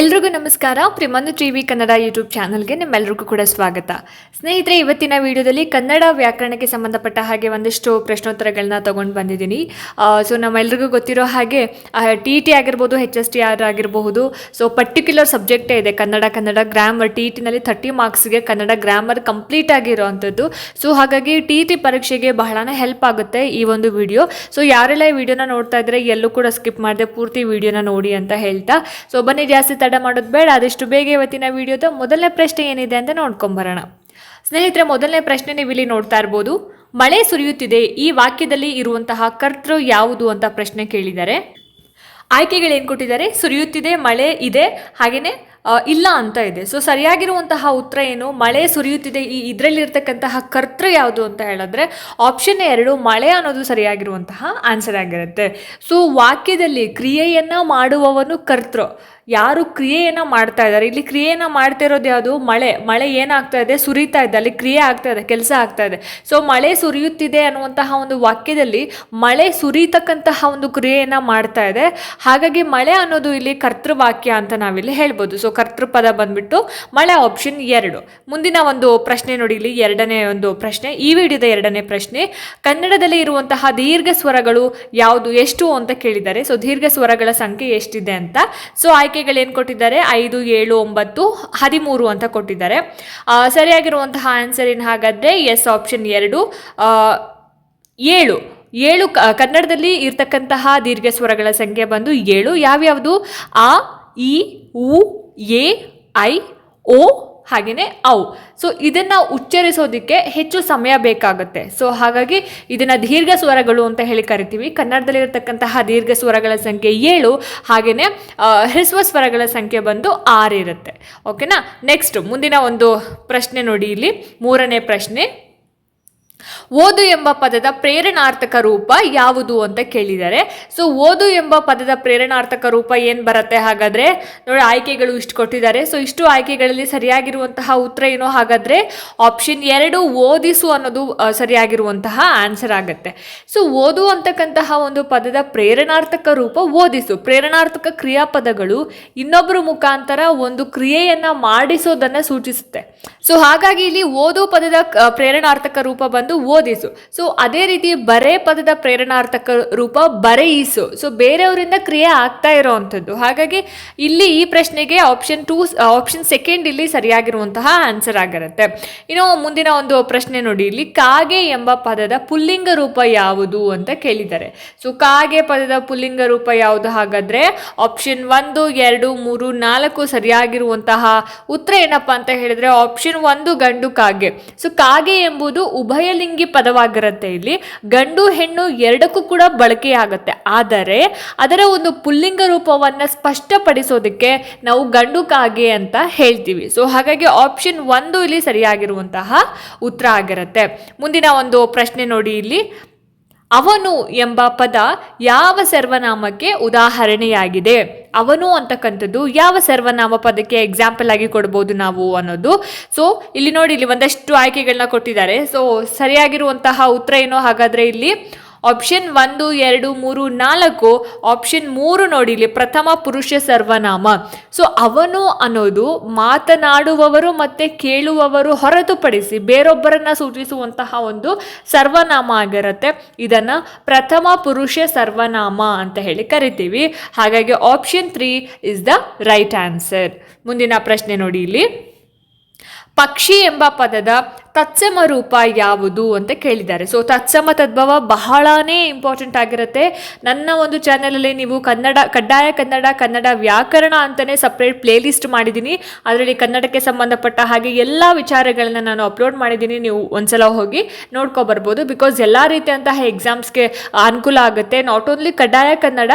ಎಲ್ರಿಗೂ ನಮಸ್ಕಾರ. ಪ್ರಿಮಂದು TV Kannada YouTube ಚಾನಲ್ಗೆ ನಿಮ್ಮೆಲ್ಲರಿಗೂ ಕೂಡ ಸ್ವಾಗತ. ಸ್ನೇಹಿತರೆ, ಇವತ್ತಿನ ವಿಡಿಯೋದಲ್ಲಿ ಕನ್ನಡ ವ್ಯಾಕರಣಕ್ಕೆ ಸಂಬಂಧಪಟ್ಟ ಹಾಗೆ ಒಂದಿಷ್ಟು ಪ್ರಶ್ನೋತ್ತರಗಳನ್ನ ತಗೊಂಡು ಬಂದಿದ್ದೀನಿ. ಸೊ ನಮ್ಮೆಲ್ರಿಗೂ ಗೊತ್ತಿರೋ ಹಾಗೆ ಟಿ ಟಿ ಆಗಿರ್ಬೋದು ಹೆಚ್ ಎಸ್ ಟಿ ಆರ್ ಆಗಿರಬಹುದು, ಸೊ ಪರ್ಟಿಕ್ಯುಲರ್ ಸಬ್ಜೆಕ್ಟೇ ಇದೆ ಕನ್ನಡ ಕನ್ನಡ ಗ್ರಾಮರ್ ಟಿ ಟಿನಲ್ಲಿ ಥರ್ಟಿ ಮಾರ್ಕ್ಸ್ಗೆ ಕನ್ನಡ ಗ್ರಾಮರ್ ಕಂಪ್ಲೀಟ್ ಆಗಿರೋವಂಥದ್ದು ಸೊ ಹಾಗಾಗಿ ಟಿ ಟಿ ಪರೀಕ್ಷೆಗೆ ಬಹಳನೇ ಹೆಲ್ಪ್ ಆಗುತ್ತೆ ಈ ಒಂದು ವಿಡಿಯೋ. ಸೊ ಯಾರೆಲ್ಲ ಈ ವಿಡಿಯೋನ ನೋಡ್ತಾ ಇದ್ರೆ ಎಲ್ಲೂ ಕೂಡ ಸ್ಕಿಪ್ ಮಾಡದೆ ಪೂರ್ತಿ ವಿಡಿಯೋನ ನೋಡಿ ಅಂತ ಹೇಳ್ತಾ. ಸೊ ಬನ್ನಿ ಜಾಸ್ತಿ ತಡ ಮಾಡೋದು ಬೇಡ ಆದಷ್ಟು ಬೇಗ ಇವತ್ತಿನ ವಿಡಿಯೋದ ಮೊದಲನೇ ಪ್ರಶ್ನೆ ಏನಿದೆ ಅಂತ ನೋಡ್ಕೊಂಬರೋಣ. ಸ್ನೇಹಿತರೆ, ಮೊದಲನೇ ಪ್ರಶ್ನೆ ನೀವು ಇಲ್ಲಿ ನೋಡ್ತಾ ಇರ್ಬೋದು. ಮಳೆ ಸುರಿಯುತ್ತಿದೆ, ಈ ವಾಕ್ಯದಲ್ಲಿ ಇರುವಂತಹ ಕರ್ತೃ ಯಾವುದು ಅಂತ ಪ್ರಶ್ನೆ ಕೇಳಿದ್ದಾರೆ ಆಯ್ಕೆಗಳೇನು ಕೊಟ್ಟಿದ್ದಾರೆ? ಸುರಿಯುತ್ತಿದೆ, ಮಳೆ ಇದೆ ಹಾಗೆಯೇ ಇಲ್ಲ ಅಂತ ಇದೆ. ಸೊ ಸರಿಯಾಗಿರುವಂತಹ ಉತ್ತರ ಏನು? ಮಳೆ ಸುರಿಯುತ್ತಿದೆ, ಈ ಇದರಲ್ಲಿರ್ತಕ್ಕಂತಹ ಕರ್ತೃ ಯಾವುದು ಅಂತ ಹೇಳಿದ್ರೆ ಆಪ್ಷನ್ ಎರಡು, ಮಳೆ ಅನ್ನೋದು ಸರಿಯಾಗಿರುವಂತಹ ಆನ್ಸರ್ ಆಗಿರುತ್ತೆ. ಸೊ ವಾಕ್ಯದಲ್ಲಿ ಕ್ರಿಯೆಯನ್ನು ಮಾಡುವವನು ಕರ್ತೃ. ಯಾರು ಕ್ರಿಯೆಯನ್ನು ಮಾಡ್ತಾ ಇದ್ದಾರೆ. ಇಲ್ಲಿ ಕ್ರಿಯೆಯನ್ನು ಮಾಡ್ತಾ ಇರೋದು ಯಾವುದು? ಮಳೆ. ಮಳೆ ಏನಾಗ್ತಾ ಇದೆ? ಸುರಿತಾ ಇದೆ. ಅಲ್ಲಿ ಕ್ರಿಯೆ ಆಗ್ತಾ ಇದೆ. ಕೆಲಸ ಆಗ್ತಾ ಇದೆ. ಸೊ ಮಳೆ ಸುರಿಯುತ್ತಿದೆ ಅನ್ನುವಂತಹ ಒಂದು ವಾಕ್ಯದಲ್ಲಿ ಮಳೆ ಸುರಿತಕ್ಕಂತಹ ಒಂದು ಕ್ರಿಯೆಯನ್ನು ಮಾಡ್ತಾ ಇದೆ. ಹಾಗಾಗಿ ಮಳೆ ಅನ್ನೋದು ಇಲ್ಲಿ ಕರ್ತೃವಾಕ್ಯ ಅಂತ ನಾವಿಲ್ಲಿ ಹೇಳ್ಬೋದು. ಸೊ ಕರ್ತೃಪದ ಬಂದ್ಬಿಟ್ಟು ಮಳೆ ಆಪ್ಷನ್ ಎರಡು. ಮುಂದಿನ ಒಂದು ಪ್ರಶ್ನೆ ನೋಡಿ. ಇಲ್ಲಿ ಎರಡನೇ ಒಂದು ಪ್ರಶ್ನೆ. ಈ ವಿಡಿಯೋದ ಎರಡನೇ ಪ್ರಶ್ನೆ. ಕನ್ನಡದಲ್ಲಿ ಇರುವಂತಹ ದೀರ್ಘ ಸ್ವರಗಳು ಯಾವುದು? ಎಷ್ಟು ಅಂತ ಕೇಳಿದ್ದಾರೆ. ಸೊ ದೀರ್ಘ ಸ್ವರಗಳ ಸಂಖ್ಯೆ ಎಷ್ಟಿದೆ ಅಂತ. ಸೊ ಆಯ್ಕೆಗಳೇನು ಕೊಟ್ಟಿದ್ದಾರೆ? ಐದು, ಏಳು, ಒಂಬತ್ತು, ಹದಿಮೂರು ಅಂತ ಕೊಟ್ಟಿದ್ದಾರೆ. ಸರಿಯಾಗಿರುವಂತಹ ಆನ್ಸರ್ ಏನು ಹಾಗಾದರೆ ಎಸ್ ಆಪ್ಷನ್ ಎರಡು. ಏಳು. ಏಳು ಕನ್ನಡದಲ್ಲಿ ಇರ್ತಕ್ಕಂತಹ ದೀರ್ಘ ಸ್ವರಗಳ ಸಂಖ್ಯೆ ಬಂದು ಏಳು. ಯಾವ್ಯಾವುದು? ಆ, ಇ, ಉ, ಎ, ಐ, ಓ ಹಾಗೆಯೇ ಔ. ಸೊ ಇದನ್ನು ಉಚ್ಚರಿಸೋದಕ್ಕೆ ಹೆಚ್ಚು ಸಮಯ ಬೇಕಾಗುತ್ತೆ. ಸೊ ಹಾಗಾಗಿ ಇದನ್ನು ದೀರ್ಘ ಸ್ವರಗಳು ಅಂತ ಹೇಳಿ ಕರಿತೀವಿ. ಕನ್ನಡದಲ್ಲಿರತಕ್ಕಂತಹ ದೀರ್ಘ ಸ್ವರಗಳ ಸಂಖ್ಯೆ ಏಳು ಹಾಗೆಯೇ ಹ್ರಸ್ವ ಸ್ವರಗಳ ಸಂಖ್ಯೆ ಬಂದು ಆರು ಇರುತ್ತೆ. ಓಕೆನಾ ನೆಕ್ಸ್ಟ್ ಮುಂದಿನ ಒಂದು ಪ್ರಶ್ನೆ ನೋಡಿ ಇಲ್ಲಿ. ಮೂರನೇ ಪ್ರಶ್ನೆ. ಓದು ಎಂಬ ಪದದ ಪ್ರೇರಣಾರ್ಥಕ ರೂಪ ಯಾವುದು ಅಂತ ಕೇಳಿದ್ದಾರೆ ಸೊ ಓದು ಎಂಬ ಪದದ ಪ್ರೇರಣಾರ್ಥಕ ರೂಪ ಏನು ಬರುತ್ತೆ ಹಾಗಾದ್ರೆ? ನೋಡಿ, ಆಯ್ಕೆಗಳು ಇಷ್ಟು ಕೊಟ್ಟಿದ್ದಾರೆ. ಸೊ ಇಷ್ಟು ಆಯ್ಕೆಗಳಲ್ಲಿ ಸರಿಯಾಗಿರುವಂತಹ ಉತ್ತರ ಏನು ಹಾಗಾದ್ರೆ ಆಪ್ಷನ್ ಎರಡು ಓದಿಸು ಅನ್ನೋದು ಸರಿಯಾಗಿರುವಂತಹ ಆನ್ಸರ್ ಆಗುತ್ತೆ. ಸೊ ಓದು ಅಂತಕ್ಕಂತಹ ಒಂದು ಪದದ ಪ್ರೇರಣಾರ್ಥಕ ರೂಪ ಓದಿಸು. ಪ್ರೇರಣಾರ್ಥಕ ಕ್ರಿಯಾಪದಗಳು ಇನ್ನೊಬ್ಬರ ಮುಖಾಂತರ ಒಂದು ಕ್ರಿಯೆಯನ್ನ ಮಾಡಿಸೋದನ್ನ ಸೂಚಿಸುತ್ತೆ. ಸೊ ಹಾಗಾಗಿ ಇಲ್ಲಿ ಓದು ಪದದ ಪ್ರೇರಣಾರ್ಥಕ ರೂಪ ಬಂದು ಓದಿಸು. ಸೊ ಅದೇ ರೀತಿ ಬರೆ ಪದದ ಪ್ರೇರಣಾರ್ಥಕ ರೂಪ ಬರೆಯಿಸು ಸೊ ಬೇರೆಯವರಿಂದ ಕ್ರಿಯೆ ಆಗ್ತಾ ಇರೋವಂಥದ್ದು. ಹಾಗಾಗಿ ಇಲ್ಲಿ ಈ ಪ್ರಶ್ನೆಗೆ ಆಪ್ಷನ್ ಟೂ ಆಪ್ಷನ್ ಸೆಕೆಂಡ್ ಇಲ್ಲಿ ಸರಿಯಾಗಿರುವಂತಹ ಆನ್ಸರ್ ಆಗಿರುತ್ತೆ. ಇನ್ನು ಮುಂದಿನ ಒಂದು ಪ್ರಶ್ನೆ ನೋಡಿ. ಇಲ್ಲಿ ಕಾಗೆ ಎಂಬ ಪದದ ಪುಲ್ಲಿಂಗ ರೂಪ ಯಾವುದು ಅಂತ ಕೇಳಿದ್ದಾರೆ. ಸೊ ಕಾಗೆ ಪದದ ಪುಲ್ಲಿಂಗ ರೂಪ ಯಾವುದು? ಹಾಗಾದ್ರೆ ಆಪ್ಷನ್ ಒಂದು, ಎರಡು, ಮೂರು, ನಾಲ್ಕು ಸರಿಯಾಗಿರುವಂತಹ ಉತ್ತರ ಏನಪ್ಪಾ ಅಂತ ಹೇಳಿದ್ರೆ ಆಪ್ಷನ್ ಒಂದು ಗಂಡು ಕಾಗೆ. ಸೊ ಕಾಗೆ ಎಂಬುದು ಉಭಯಲಿಂಗಿ ಪದವಾಗಿರುತ್ತೆ ಇಲ್ಲಿ. ಗಂಡು ಹೆಣ್ಣು ಎರಡಕ್ಕೂ ಕೂಡ ಬಳಕೆಯಾಗುತ್ತೆ. ಆದರೆ ಅದರ ಒಂದು ಪುಲ್ಲಿಂಗ ರೂಪವನ್ನ ಸ್ಪಷ್ಟಪಡಿಸೋದಕ್ಕೆ ನಾವು ಗಂಡು ಕಾಗೆ ಅಂತ ಹೇಳ್ತೀವಿ. ಸೊ ಹಾಗಾಗಿ ಆಪ್ಷನ್ ಒಂದು ಇಲ್ಲಿ ಸರಿಯಾಗಿರುವಂತಹ ಉತ್ತರ ಆಗಿರುತ್ತೆ. ಮುಂದಿನ ಒಂದು ಪ್ರಶ್ನೆ ನೋಡಿ ಇಲ್ಲಿ. ಅವನು ಎಂಬ ಪದ ಯಾವ ಸರ್ವನಾಮಕ್ಕೆ ಉದಾಹರಣೆಯಾಗಿದೆ? ಅವನು ಅಂತಕ್ಕಂಥದ್ದು ಯಾವ ಸರ್ವನಾಮ ಪದಕ್ಕೆ ಎಕ್ಸಾಂಪಲ್ ಆಗಿ ಕೊಡ್ಬೋದು ನಾವು ಅನ್ನೋದು. ಸೊ ಇಲ್ಲಿ ನೋಡಿ, ಇಲ್ಲಿ ಒಂದಷ್ಟು ಆಯ್ಕೆಗಳನ್ನ ಕೊಟ್ಟಿದ್ದಾರೆ. ಸೊ ಸರಿಯಾಗಿರುವಂತಹ ಉತ್ತರ ಏನೋ ಹಾಗಾದ್ರೆ ಇಲ್ಲಿ ಆಪ್ಷನ್ ಒಂದು, ಎರಡು, ಮೂರು, ನಾಲ್ಕು. ಆಪ್ಷನ್ ಮೂರು ನೋಡಿ, ಇಲ್ಲಿ ಪ್ರಥಮ ಪುರುಷ ಸರ್ವನಾಮ. ಸೊ ಅವನು ಅನ್ನೋದು ಮಾತನಾಡುವವರು ಮತ್ತೆ ಕೇಳುವವರು ಹೊರತುಪಡಿಸಿ ಬೇರೊಬ್ಬರನ್ನ ಸೂಚಿಸುವಂತಹ ಒಂದು ಸರ್ವನಾಮ ಆಗಿರುತ್ತೆ. ಇದನ್ನ ಪ್ರಥಮ ಪುರುಷ ಸರ್ವನಾಮ ಅಂತ ಹೇಳಿ ಕರಿತೀವಿ. ಹಾಗಾಗಿ option three is the right answer ಮುಂದಿನ ಪ್ರಶ್ನೆ ನೋಡಿ ಇಲ್ಲಿ. ಪಕ್ಷಿ ಎಂಬ ಪದದ ತತ್ಸಮ ರೂಪ ಯಾವುದು ಅಂತ ಕೇಳಿದ್ದಾರೆ. ಸೊ ತತ್ಸಮ ತದ್ಭವ ಬಹಳನೇ ಇಂಪಾರ್ಟೆಂಟ್ ಆಗಿರುತ್ತೆ. ನನ್ನ ಒಂದು ಚಾನಲಲ್ಲಿ ನೀವು ಕನ್ನಡ, ಕಡ್ಡಾಯ ಕನ್ನಡ ಕನ್ನಡ ವ್ಯಾಕರಣ ಅಂತಲೇ ಸಪ್ರೇಟ್ ಪ್ಲೇ ಲಿಸ್ಟ್ ಮಾಡಿದ್ದೀನಿ. ಅದರಲ್ಲಿ ಕನ್ನಡಕ್ಕೆ ಸಂಬಂಧಪಟ್ಟ ಹಾಗೆ ಎಲ್ಲ ವಿಚಾರಗಳನ್ನ ನಾನು ಅಪ್ಲೋಡ್ ಮಾಡಿದ್ದೀನಿ. ನೀವು ಒಂದ್ಸಲ ಹೋಗಿ ನೋಡ್ಕೊ ಬರ್ಬೋದು. ಬಿಕಾಸ್ ಎಲ್ಲ ರೀತಿಯಂತಹ ಎಕ್ಸಾಮ್ಸ್ಗೆ ಅನುಕೂಲ ಆಗುತ್ತೆ. ನಾಟ್ ಓನ್ಲಿ ಕಡ್ಡಾಯ ಕನ್ನಡ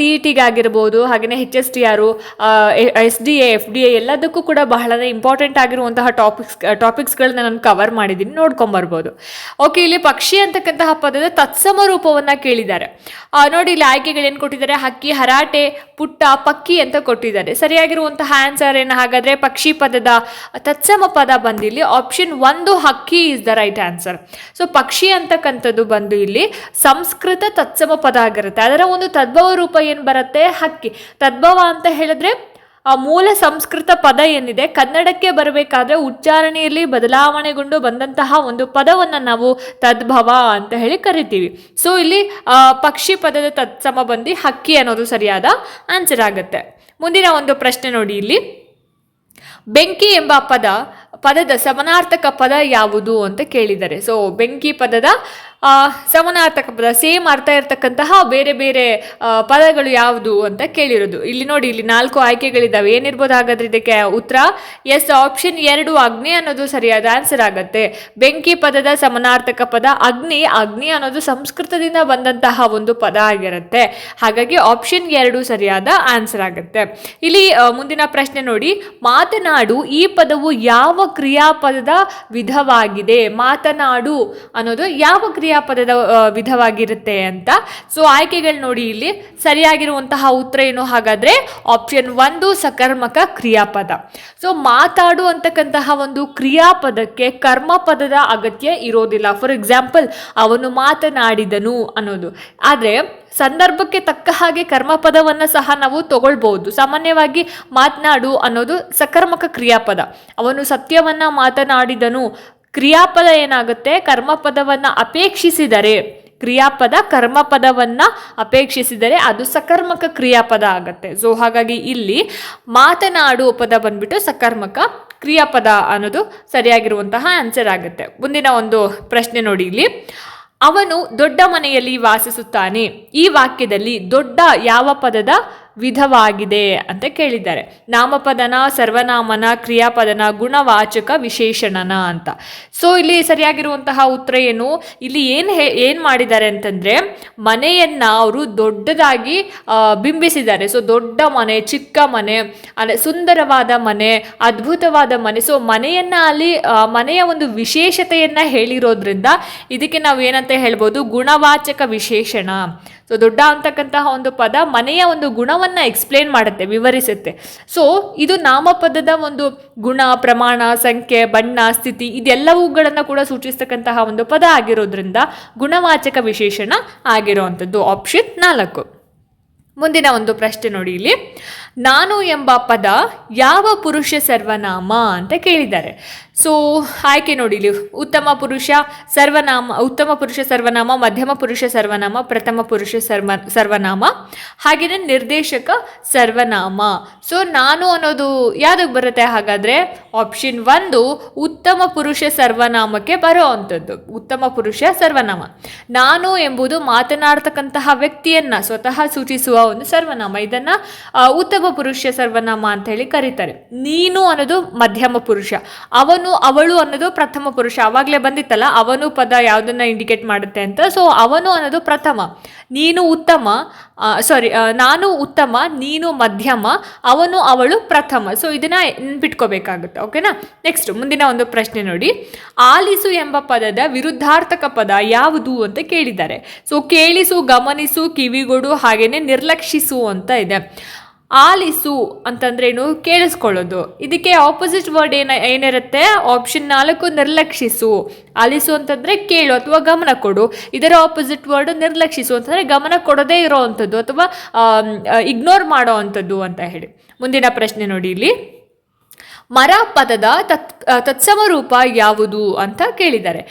ಟಿ ಇ ಟಿಗೆ ಆಗಿರ್ಬೋದು ಹಾಗೆಯೇ ಹೆಚ್ ಎಸ್ ಟಿ ಆರು S D A F D A ಎಲ್ಲದಕ್ಕೂ ಕೂಡ ಬಹಳನೇ ಇಂಪಾರ್ಟೆಂಟ್ ಆಗಿರುವಂತಹ ಟಾಪಿಕ್ಸ್ ಟಾಪಿಕ್ಸ್ಗಳನ್ನ ನಾನು ಮಾಡಿದ್ದೀನಿ ನೋಡ್ಕೊಂಬರ್ಬೋದು ಓಕೆ ಇಲ್ಲಿ ಪಕ್ಷಿ ಅಂತಕ್ಕಂತಹ ಪದದ ತತ್ಸಮ ರೂಪವನ್ನ ಕೇಳಿದ್ದಾರೆ. ನೋಡಿ, ಇಲ್ಲಿ ಆಯ್ಕೆಗಳೇನು ಕೊಟ್ಟಿದ್ದಾರೆ? ಹಕ್ಕಿ, ಹರಾಟೆ, ಪುಟ್ಟ, ಪಕ್ಕಿ ಅಂತ ಕೊಟ್ಟಿದ್ದಾರೆ. ಸರಿಯಾಗಿರುವಂತಹ ಆನ್ಸರ್ ಏನು? ಹಾಗಾದ್ರೆ ಪಕ್ಷಿ ಪದದ ತತ್ಸಮ ಪದ ಬಂದಿಲ್ಲಿ ಆಪ್ಷನ್ ಒಂದು ಹಕ್ಕಿ is the right answer so ಪಕ್ಷಿ ಅಂತಕ್ಕಂಥದ್ದು ಬಂದು ಇಲ್ಲಿ ಸಂಸ್ಕೃತ ತತ್ಸಮ ಪದ ಆಗಿರುತ್ತೆ. ಅದರ ಒಂದು ತದ್ಭವ ರೂಪ ಏನು ಬರುತ್ತೆ? ಹಕ್ಕಿ. ತದ್ಭವ ಅಂತ ಹೇಳಿದ್ರೆ ಆ ಮೂಲ ಸಂಸ್ಕೃತ ಪದ ಏನಿದೆ? ಕನ್ನಡಕ್ಕೆ ಬರಬೇಕಾದ್ರೆ ಉಚ್ಚಾರಣೆಯಲ್ಲಿ ಬದಲಾವಣೆಗೊಂಡು ಬಂದಂತಹ ಒಂದು ಪದವನ್ನು ನಾವು ತದ್ಭವ ಅಂತ ಹೇಳಿ ಕರಿತೀವಿ. ಸೊ ಇಲ್ಲಿ ಪಕ್ಷಿ ಪದದ ತತ್ಸಮ ಬಂದು ಹಕ್ಕಿ ಅನ್ನೋದು ಸರಿಯಾದ ಆನ್ಸರ್ ಆಗುತ್ತೆ. ಮುಂದಿನ ಒಂದು ಪ್ರಶ್ನೆ ನೋಡಿ ಇಲ್ಲಿ. ಬೆಂಕಿ ಎಂಬ ಪದ, ಪದದ ಸಮನಾರ್ಥಕ ಪದ ಯಾವುದು ಅಂತ ಕೇಳಿದ್ದಾರೆ ಸೊ ಬೆಂಕಿ ಪದದ ಸಮಾನಾರ್ಥಕ ಪದ ಸೇಮ್ ಅರ್ಥ ಇರತಕ್ಕಂತಹ ಬೇರೆ ಬೇರೆ ಪದಗಳು ಯಾವುದು ಅಂತ ಕೇಳಿರೋದು. ಇಲ್ಲಿ ನೋಡಿ, ಇಲ್ಲಿ ನಾಲ್ಕು ಆಯ್ಕೆಗಳಿದ್ದಾವೆ. ಏನಿರ್ಬೋದು ಹಾಗಾದ್ರೆ ಇದಕ್ಕೆ ಉತ್ತರ? ಎಸ್ ಆಪ್ಷನ್ ಎರಡು ಅಗ್ನಿ ಅನ್ನೋದು ಸರಿಯಾದ ಆನ್ಸರ್ ಆಗುತ್ತೆ. ಬೆಂಕಿ ಪದದ ಸಮನಾರ್ಥಕ ಪದ ಅಗ್ನಿ ಅಗ್ನಿ ಅನ್ನೋದು ಸಂಸ್ಕೃತದಿಂದ ಬಂದಂತಹ ಒಂದು ಪದ ಆಗಿರುತ್ತೆ. ಹಾಗಾಗಿ ಆಪ್ಷನ್ ಎರಡು ಸರಿಯಾದ ಆನ್ಸರ್ ಆಗುತ್ತೆ. ಇಲ್ಲಿ ಮುಂದಿನ ಪ್ರಶ್ನೆ ನೋಡಿ. ಮಾತನಾಡು ಈ ಪದವು ಯಾವ ಕ್ರಿಯಾಪದದ ವಿಧವಾಗಿದೆ? ಮಾತನಾಡು ಅನ್ನೋದು ಯಾವ ಕ್ರಿಯಾಪದದ ವಿಧವಾಗಿರುತ್ತೆ ಅಂತ. ಸೊ ಆಯ್ಕೆಗಳು ನೋಡಿ ಇಲ್ಲಿ ಸರಿಯಾಗಿರುವಂತಹ ಉತ್ತರ ಏನು? ಹಾಗಾದ್ರೆ ಆಪ್ಷನ್ ಒಂದು ಸಕರ್ಮಕ ಕ್ರಿಯಾಪದ. ಸೊ ಮಾತಾಡು ಅಂತಕ್ಕಂತಹ ಒಂದು ಕ್ರಿಯಾಪದಕ್ಕೆ ಕರ್ಮಪದದ ಅಗತ್ಯ ಇರೋದಿಲ್ಲ. ಫಾರ್ ಎಕ್ಸಾಂಪಲ್ ಅವನು ಮಾತನಾಡಿದನು ಅನ್ನೋದು. ಆದರೆ, ಸಂದರ್ಭಕ್ಕೆ ತಕ್ಕ ಹಾಗೆ ಕರ್ಮಪದವನ್ನು ಸಹ ನಾವು ತಗೊಳ್ಬಹುದು. ಸಾಮಾನ್ಯವಾಗಿ ಮಾತನಾಡು ಅನ್ನೋದು ಸಕರ್ಮಕ ಕ್ರಿಯಾಪದ. ಅವನು ಸತ್ಯವನ್ನ ಮಾತನಾಡಿದನು ಕ್ರಿಯಾಪದ ಏನಾಗುತ್ತೆ? ಕರ್ಮಪದವನ್ನು ಅಪೇಕ್ಷಿಸಿದರೆ. ಕ್ರಿಯಾಪದ ಕರ್ಮಪದವನ್ನು ಅಪೇಕ್ಷಿಸಿದರೆ ಅದು ಸಕರ್ಮಕ ಕ್ರಿಯಾಪದ ಆಗುತ್ತೆ. ಸೊ ಹಾಗಾಗಿ ಇಲ್ಲಿ ಮಾತನಾಡು ಪದ ಬಂದ್ಬಿಟ್ಟು ಸಕರ್ಮಕ ಕ್ರಿಯಾಪದ ಅನ್ನೋದು ಸರಿಯಾಗಿರುವಂತಹ ಆನ್ಸರ್ ಆಗುತ್ತೆ. ಮುಂದಿನ ಒಂದು ಪ್ರಶ್ನೆ ನೋಡಿ ಇಲ್ಲಿ. ಅವನು ದೊಡ್ಡ ಮನೆಯಲ್ಲಿ ವಾಸಿಸುತ್ತಾನೆ. ಈ ವಾಕ್ಯದಲ್ಲಿ ದೊಡ್ಡ ಯಾವ ಪದದ ವಿಧವಾಗಿದೆ ಅಂತ ಕೇಳಿದ್ದಾರೆ. ನಾಮಪದನ, ಸರ್ವನಾಮನ, ಕ್ರಿಯಾಪದನ, ಗುಣವಾಚಕ ವಿಶೇಷಣನ ಅಂತ. ಸೊ ಇಲ್ಲಿ ಸರಿಯಾಗಿರುವಂತಹ ಉತ್ತರ ಏನು? ಇಲ್ಲಿ ಏನು ಹೇ, ಏನು ಮಾಡಿದ್ದಾರೆ ಅಂತಂದರೆ, ಮನೆಯನ್ನ ಅವರು ದೊಡ್ಡದಾಗಿ ಬಿಂಬಿಸಿದ್ದಾರೆ. ಸೊ ದೊಡ್ಡ ಮನೆ, ಚಿಕ್ಕ ಮನೆ ಅಲ್ಲ ಸುಂದರವಾದ ಮನೆ, ಅದ್ಭುತವಾದ ಮನೆ. ಸೊ ಮನೆಯನ್ನ ಅಲ್ಲಿ ಮನೆಯ ಒಂದು ವಿಶೇಷತೆಯನ್ನ ಹೇಳಿರೋದ್ರಿಂದ ಇದಕ್ಕೆ ನಾವು ಏನಂತ ಹೇಳ್ಬೋದು? ಗುಣವಾಚಕ ವಿಶೇಷಣ. ಸೊ ದೊಡ್ಡ ಅಂತಕ್ಕಂತಹ ಒಂದು ಪದ, ಮನೆಯ ಒಂದು ಗುಣವನ್ನು ಎಕ್ಸ್ಪ್ಲೇನ್ ಮಾಡುತ್ತೆ, ವಿವರಿಸುತ್ತೆ. ಸೊ ಇದು ನಾಮಪದದ ಒಂದು ಗುಣ, ಪ್ರಮಾಣ, ಸಂಖ್ಯೆ, ಬಣ್ಣ, ಸ್ಥಿತಿ ಇದೆಲ್ಲವುಗಳನ್ನು ಕೂಡ ಸೂಚಿಸ್ತಕ್ಕಂತಹ ಒಂದು ಪದ ಆಗಿರೋದ್ರಿಂದ ಗುಣವಾಚಕ ವಿಶೇಷಣ ಆಗಿರುವಂಥದ್ದು ಆಪ್ಷನ್ ನಾಲ್ಕು. ಮುಂದಿನ ಒಂದು ಪ್ರಶ್ನೆ ನೋಡಿ ಇಲ್ಲಿ. ನಾನು ಎಂಬ ಪದ ಯಾವ ಪುರುಷ ಸರ್ವನಾಮ ಅಂತ ಕೇಳಿದ್ದಾರೆ. ಸೊ ಆಯ್ಕೆ ನೋಡಿ ಇಲ್ಲಿ. ಉತ್ತಮ ಪುರುಷ ಸರ್ವನಾಮ, ಉತ್ತಮ ಪುರುಷ ಸರ್ವನಾಮ, ಮಧ್ಯಮ ಪುರುಷ ಸರ್ವನಾಮ, ಪ್ರಥಮ ಪುರುಷ ಸರ್ವ, ಸರ್ವನಾಮ ಹಾಗೆಯೇ ನಿರ್ದೇಶಕ ಸರ್ವನಾಮ. ಸೊ ನಾನು ಅನ್ನೋದು ಯಾವುದಕ್ಕೆ ಬರುತ್ತೆ? ಹಾಗಾದರೆ ಆಪ್ಷನ್ ಒಂದು ಉತ್ತಮ ಪುರುಷ ಸರ್ವನಾಮಕ್ಕೆ ಬರೋ ಅಂಥದ್ದು. ಉತ್ತಮ ಪುರುಷ ಸರ್ವನಾಮ. ನಾನು ಎಂಬುದು ಮಾತನಾಡ್ತಕ್ಕಂತಹ ವ್ಯಕ್ತಿಯನ್ನು, ಸ್ವತಃ ಸೂಚಿಸುವ ಒಂದು ಸರ್ವನಾಮ. ಇದನ್ನು ಉತ್ತಮ ಪುರುಷ ಸರ್ವನಾಮ ಅಂತ ಹೇಳಿ ಕರೀತಾರೆ. ನೀನು ಅನ್ನೋದು ಮಧ್ಯಮ ಪುರುಷ. ಅವನು ಅವಳು ಅನ್ನೋದು ಪ್ರಥಮ ಪುರುಷ. ಅವಾಗಲೇ ಬಂದಿತ್ತಲ್ಲ, ಅವನು ಪದ ಯಾವುದನ್ನ ಇಂಡಿಕೇಟ್ ಮಾಡುತ್ತೆ ಅಂತ. ಸೊ ಅವನು ಅನ್ನೋದು ಪ್ರಥಮ. ನೀನು ಉತ್ತಮ ಸಾರಿ ನಾನು ಉತ್ತಮ, ನೀನು ಮಧ್ಯಮ, ಅವನು ಅವಳು ಪ್ರಥಮ. ಸೊ ಇದನ್ನ ನೆನ್ಪಿಟ್ಕೋಬೇಕಾಗುತ್ತೆ ಓಕೆನಾ ನೆಕ್ಸ್ಟ್ ಮುಂದಿನ ಒಂದು ಪ್ರಶ್ನೆ ನೋಡಿ. ಆಲಿಸು ಎಂಬ ಪದದ ವಿರುದ್ಧಾರ್ಥಕ ಪದ ಯಾವುದು ಅಂತ ಕೇಳಿದ್ದಾರೆ. ಸೊ ಕೇಳಿಸು, ಗಮನಿಸು, ಕಿವಿಗೊಡು ಹಾಗೆಯೇ ನಿರ್ಲಕ್ಷಿಸು ಅಂತ ಇದೆ. ಆಲಿಸು ಅಂತಂದ್ರೇನು? ಕೇಳಿಸ್ಕೊಳ್ಳೋದು. ಇದಕ್ಕೆ ಆಪೋಸಿಟ್ ವರ್ಡ್ ಏನ, ಏನಿರುತ್ತೆ? ಆಪ್ಷನ್ ನಾಲ್ಕು, ನಿರ್ಲಕ್ಷಿಸು. ಆಲಿಸು ಅಂತಂದ್ರೆ ಕೇಳು ಅಥವಾ ಗಮನ ಕೊಡು. ಇದರ ಆಪೋಸಿಟ್ ವರ್ಡ್ ನಿರ್ಲಕ್ಷಿಸು ಅಂತಂದ್ರೆ ಗಮನ ಕೊಡದೇ ಇರೋ ಅಂಥದ್ದು ಅಥವಾ ಇಗ್ನೋರ್ ಮಾಡೋ ಅಂಥದ್ದು ಅಂತ ಹೇಳಿ. ಮುಂದಿನ ಪ್ರಶ್ನೆ ನೋಡಿ ಇಲ್ಲಿ. ಮರ ಪದದ ತತ್ ತತ್ಸಮ ರೂಪ ಯಾವುದು ಅಂತ ಕೇಳಿದ್ದಾರೆ.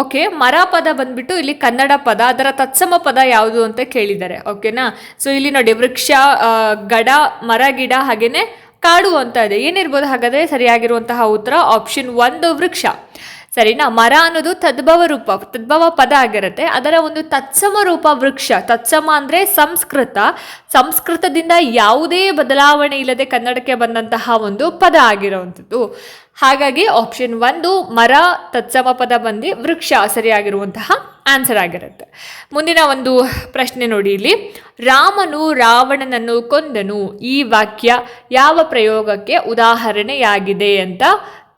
ಓಕೆ ಮರ ಪದ ಬಂದ್ಬಿಟ್ಟು ಇಲ್ಲಿ ಕನ್ನಡ ಪದ, ಅದರ ತತ್ಸಮ ಪದ ಯಾವುದು ಅಂತ ಕೇಳಿದ್ದಾರೆ. ಓಕೆನಾ? ಸೊ ಇಲ್ಲಿ ನೋಡಿ, ವೃಕ್ಷ ಗಡ, ಮರ, ಗಿಡ ಹಾಗೇನೆ ಕಾಡು ಅಂತ ಇದೆ. ಏನಿರ್ಬೋದು ಹಾಗಾದರೆ ಸರಿಯಾಗಿರುವಂತಹ ಉತ್ತರ ಆಪ್ಷನ್ ಒಂದು ವೃಕ್ಷ. ಸರಿನಾ ಮರ ಅನ್ನೋದು ತದ್ಭವ ರೂಪ, ತದ್ಭವ ಪದ ಆಗಿರುತ್ತೆ. ಅದರ ಒಂದು ತತ್ಸಮ ರೂಪ ವೃಕ್ಷ. ತತ್ಸಮ ಅಂದರೆ ಸಂಸ್ಕೃತ. ಸಂಸ್ಕೃತದಿಂದ ಯಾವುದೇ ಬದಲಾವಣೆ ಇಲ್ಲದೆ ಕನ್ನಡಕ್ಕೆ ಬಂದಂತಹ ಒಂದು ಪದ ಆಗಿರುವಂಥದ್ದು. ಹಾಗಾಗಿ ಆಪ್ಷನ್ ಒಂದು ಮರ, ತತ್ಸಮ ಪದ ಬಂದು ವೃಕ್ಷ ಸರಿಯಾಗಿರುವಂತಹ ಆನ್ಸರ್ ಆಗಿರುತ್ತೆ. ಮುಂದಿನ ಒಂದು ಪ್ರಶ್ನೆ ನೋಡಿ ಇಲ್ಲಿ. ರಾಮನು ರಾವಣನನ್ನು ಕೊಂದನು. ಈ ವಾಕ್ಯ ಯಾವ ಪ್ರಯೋಗಕ್ಕೆ ಉದಾಹರಣೆಯಾಗಿದೆ ಅಂತ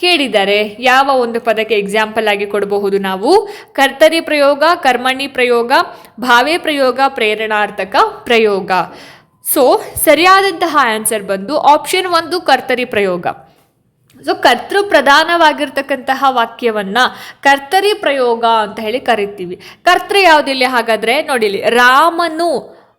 ಕೇಳಿದ್ದಾರೆ ಯಾವ ಒಂದು ಪದಕ್ಕೆ ಎಕ್ಸಾಂಪಲ್ ಆಗಿ ಕೊಡಬಹುದು ನಾವು? ಕರ್ತರಿ ಪ್ರಯೋಗ, ಕರ್ಮಣಿ ಪ್ರಯೋಗ, ಭಾವೇ ಪ್ರಯೋಗ, ಪ್ರೇರಣಾರ್ಥಕ ಪ್ರಯೋಗ. ಸೊ ಸರಿಯಾದಂತಹ ಆನ್ಸರ್ ಬಂದು ಆಪ್ಷನ್ ಒಂದು ಕರ್ತರಿ ಪ್ರಯೋಗ. ಸೊ ಕರ್ತೃ ಪ್ರಧಾನವಾಗಿರ್ತಕ್ಕಂತಹ ವಾಕ್ಯವನ್ನ ಕರ್ತರಿ ಪ್ರಯೋಗ ಅಂತ ಹೇಳಿ ಕರಿತೀವಿ. ಕರ್ತೃ ಯಾವುದಿಲ್ಲ ಹಾಗಾದ್ರೆ ನೋಡಿಲಿ, ರಾಮನು,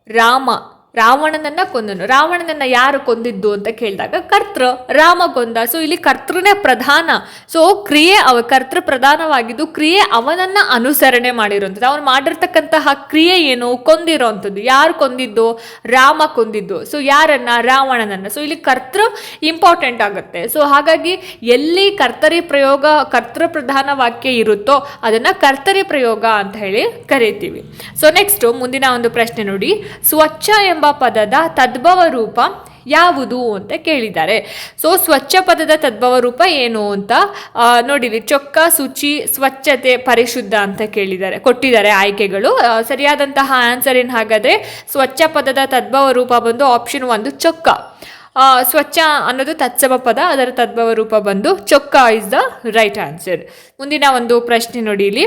ರಾಮ ರಾವಣನನ್ನ ಕೊಂದನು. ರಾವಣನನ್ನ ಯಾರು ಕೊಂದಿದ್ದು ಅಂತ ಕೇಳಿದಾಗ ಕರ್ತೃ, ರಾಮ ಕೊಂದ. ಸೊ ಇಲ್ಲಿ ಕರ್ತೃನೇ ಪ್ರಧಾನ. ಸೊ ಕ್ರಿಯೆ ಅವ, ಕರ್ತೃ ಪ್ರಧಾನವಾಗಿದ್ದು ಕ್ರಿಯೆ ಅವನನ್ನ ಅನುಸರಣೆ ಮಾಡಿರುವಂಥದ್ದು. ಅವನು ಮಾಡಿರ್ತಕ್ಕಂತಹ ಕ್ರಿಯೆ ಏನು? ಕೊಂದಿರೋಂಥದ್ದು ಯಾರು ಕೊಂದಿದ್ದು? ರಾಮ ಕೊಂದಿದ್ದು. ಸೊ ಯಾರನ್ನ? ರಾವಣನನ್ನ. ಸೊ ಇಲ್ಲಿ ಕರ್ತೃ ಇಂಪಾರ್ಟೆಂಟ್ ಆಗುತ್ತೆ. ಸೊ ಹಾಗಾಗಿ ಎಲ್ಲಿ ಕರ್ತರಿ ಪ್ರಯೋಗ, ಕರ್ತೃ ಪ್ರಧಾನ ವಾಕ್ಯ ಇರುತ್ತೋ ಅದನ್ನ ಕರ್ತರಿ ಪ್ರಯೋಗ ಅಂತ ಹೇಳಿ ಕರಿತೀವಿ. ಸೊ ನೆಕ್ಸ್ಟ್ ಮುಂದಿನ ಒಂದು ಪ್ರಶ್ನೆ ನೋಡಿ. ಸ್ವಚ್ಛ ಎಂಬ ಪದದ ತದ್ಭವ ರೂಪ ಯಾವುದು ಅಂತ ಕೇಳಿದ್ದಾರೆ. ಸೊ ಸ್ವಚ್ಛ ಪದದ ತದ್ಭವ ರೂಪ ಏನು ಅಂತ ನೋಡಿರಿ, ಚೊಕ್ಕ, ಶುಚಿ, ಸ್ವಚ್ಛತೆ, ಪರಿಶುದ್ಧ ಅಂತ ಕೇಳಿದ್ದಾರೆ, ಕೊಟ್ಟಿದ್ದಾರೆ ಆಯ್ಕೆಗಳು. ಸರಿಯಾದಂತಹ ಆನ್ಸರ್ ಏನು ಹಾಗಾದರೆ, ಸ್ವಚ್ಛ ಪದದ ತದ್ಭವ ರೂಪ ಬಂದು ಆಪ್ಷನ್ ಒಂದು ಚೊಕ್ಕ. ಸ್ವಚ್ಛ ಅನ್ನೋದು ತತ್ಸವ ಪದ, ಅದರ ತದ್ಭವ ರೂಪ ಬಂದು ಚೊಕ್ಕ ಇಸ್ ದ ರೈಟ್ ಆನ್ಸರ್ ಮುಂದಿನ ಒಂದು ಪ್ರಶ್ನೆ ನೋಡಿ ಇಲ್ಲಿ.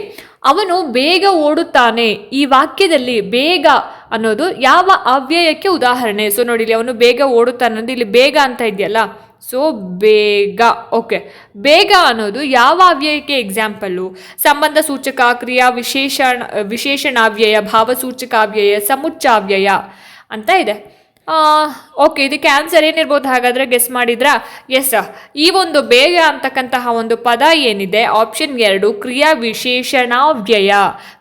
ಅವನು ಬೇಗ ಓಡುತ್ತಾನೆ. ಈ ವಾಕ್ಯದಲ್ಲಿ ಬೇಗ ಅನ್ನೋದು ಯಾವ ಅವ್ಯಯಕ್ಕೆ ಉದಾಹರಣೆ? ಸೊ ನೋಡಿ ಇಲ್ಲಿ ಅವನು ಬೇಗ ಓಡುತ್ತಾನೆ ಅನ್ನೋದು ಇಲ್ಲಿ ಬೇಗ ಅಂತ ಇದೆಯಲ್ಲ. ಸೊ ಬೇಗ ಓಕೆ ಬೇಗ ಅನ್ನೋದು ಯಾವ ಅವ್ಯಯಕ್ಕೆ ಎಕ್ಸಾಂಪಲ್ಲು ಸಂಬಂಧ ಸೂಚಕ, ಕ್ರಿಯಾ ವಿಶೇಷಣ, ವಿಶೇಷಣಾವ್ಯಯ ಭಾವಸೂಚಕಾವ್ಯಯ ಸಮುಚ್ಚಾವ್ಯಯ ಅಂತ ಇದೆ. ಓಕೆ ಇದು ಕ್ಯಾನ್ಸರ್ ಏನಿರ್ಬೋದು? ಹಾಗಾದರೆ ಗೆಸ್ ಮಾಡಿದ್ರಾ? ಎಸ್ ಈ ಒಂದು ಬೇಗ ಅಂತಕ್ಕಂತಹ ಒಂದು ಪದ ಏನಿದೆ? ಆಪ್ಷನ್ ಎರಡು ಕ್ರಿಯಾ ವಿಶೇಷಣಾವ್ಯಯ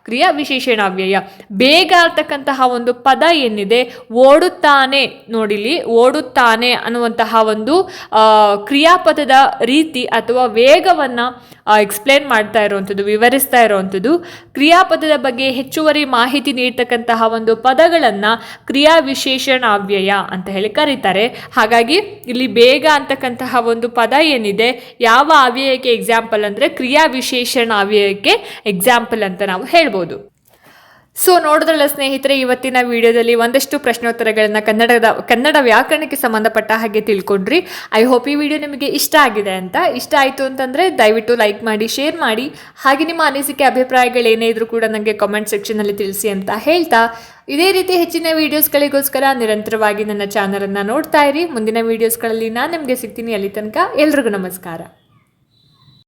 ಕ್ರಿಯಾ ವಿಶೇಷಣಾವ್ಯಯ ಬೇಗ ಅಂತಕ್ಕಂತಹ ಒಂದು ಪದ ಏನಿದೆ? ಓಡುತ್ತಾನೆ. ನೋಡಿಲಿ ಓಡುತ್ತಾನೆ ಅನ್ನುವಂತಹ ಒಂದು ಕ್ರಿಯಾಪದದ ರೀತಿ ಅಥವಾ ವೇಗವನ್ನು ಎಕ್ಸ್ಪ್ಲೇನ್ ಮಾಡ್ತಾ ಇರುವಂಥದ್ದು, ವಿವರಿಸ್ತಾ ಇರುವಂಥದ್ದು. ಕ್ರಿಯಾಪದದ ಬಗ್ಗೆ ಹೆಚ್ಚುವರಿ ಮಾಹಿತಿ ನೀಡ್ತಕ್ಕಂತಹ ಒಂದು ಪದಗಳನ್ನು ಕ್ರಿಯಾ ವಿಶೇಷಣಾವ್ಯಯ ಅಂತ ಹೇಳಿ ಕರೀತಾರೆ. ಹಾಗಾಗಿ, ಇಲ್ಲಿ ಬೇಗ ಅಂತಕ್ಕಂತಹ ಒಂದು ಪದ ಏನಿದೆ? ಯಾವ ಅವ್ಯಯಕ್ಕೆ ಎಕ್ಸಾಂಪಲ್ ಅಂದರೆ ಕ್ರಿಯಾ ವಿಶೇಷಣ ಅವ್ಯಯಕ್ಕೆ ಎಕ್ಸಾಂಪಲ್ ಅಂತ ನಾವು ಹೇಳ್ಬೋದು ಸೊ ನೋಡಿದ್ರಲ್ಲ ಸ್ನೇಹಿತರೆ, ಇವತ್ತಿನ ವಿಡಿಯೋದಲ್ಲಿ ಒಂದಷ್ಟು ಪ್ರಶ್ನೋತ್ತರಗಳನ್ನ ಕನ್ನಡದ, ಕನ್ನಡ ವ್ಯಾಕರಣಕ್ಕೆ ಸಂಬಂಧಪಟ್ಟ ಹಾಗೆ ತಿಳ್ಕೊಂಡ್ರಿ. ಐ ಹೋಪ್ ಈ ವಿಡಿಯೋ ನಿಮಗೆ ಇಷ್ಟ ಆಗಿದೆ ಅಂತ. ಇಷ್ಟ ಆಯಿತು ಅಂತಂದರೆ ದಯವಿಟ್ಟು ಲೈಕ್ ಮಾಡಿ ಶೇರ್ ಮಾಡಿ. ಹಾಗೆ ನಿಮ್ಮ ಅನಿಸಿಕೆ ಅಭಿಪ್ರಾಯಗಳೇನೇ ಇದ್ರೂ ಕೂಡ ನನಗೆ ಕಾಮೆಂಟ್ ಸೆಕ್ಷನ್ನಲ್ಲಿ ತಿಳಿಸಿ ಅಂತ ಹೇಳ್ತಾ. ಇದೇ ರೀತಿ ಹೆಚ್ಚಿನ ವೀಡಿಯೋಸ್ಗಳಿಗೋಸ್ಕರ ನಿರಂತರವಾಗಿ ನನ್ನ ಚಾನಲನ್ನು ನೋಡ್ತಾ ಇರಿ. ಮುಂದಿನ ವೀಡಿಯೋಸ್ಗಳಲ್ಲಿ ನಾನು ನಿಮಗೆ ಸಿಗ್ತೀನಿ ಅಲ್ಲಿ ತನಕ. ಎಲ್ರಿಗೂ ನಮಸ್ಕಾರ.